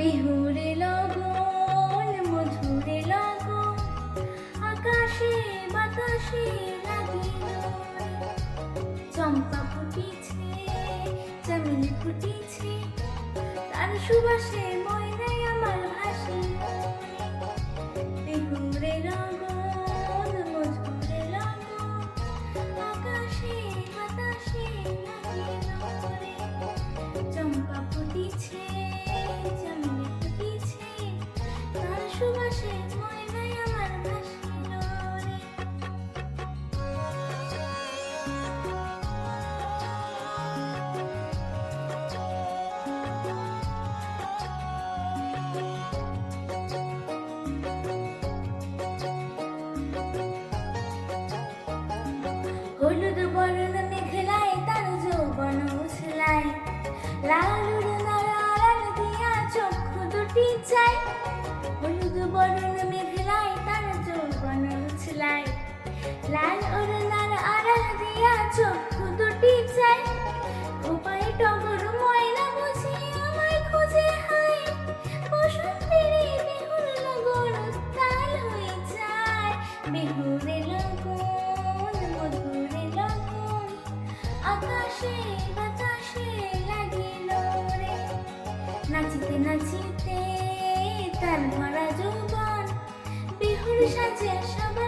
বিহুরে লগন মধুরে লগন আকাশে বাতাসে চম্পা ফুটিছে চামেলি ফুটিছে তার সুবাসে আমার নাচিতে নাচিতে তার ভরা যৌবন বিহুর সাজে সব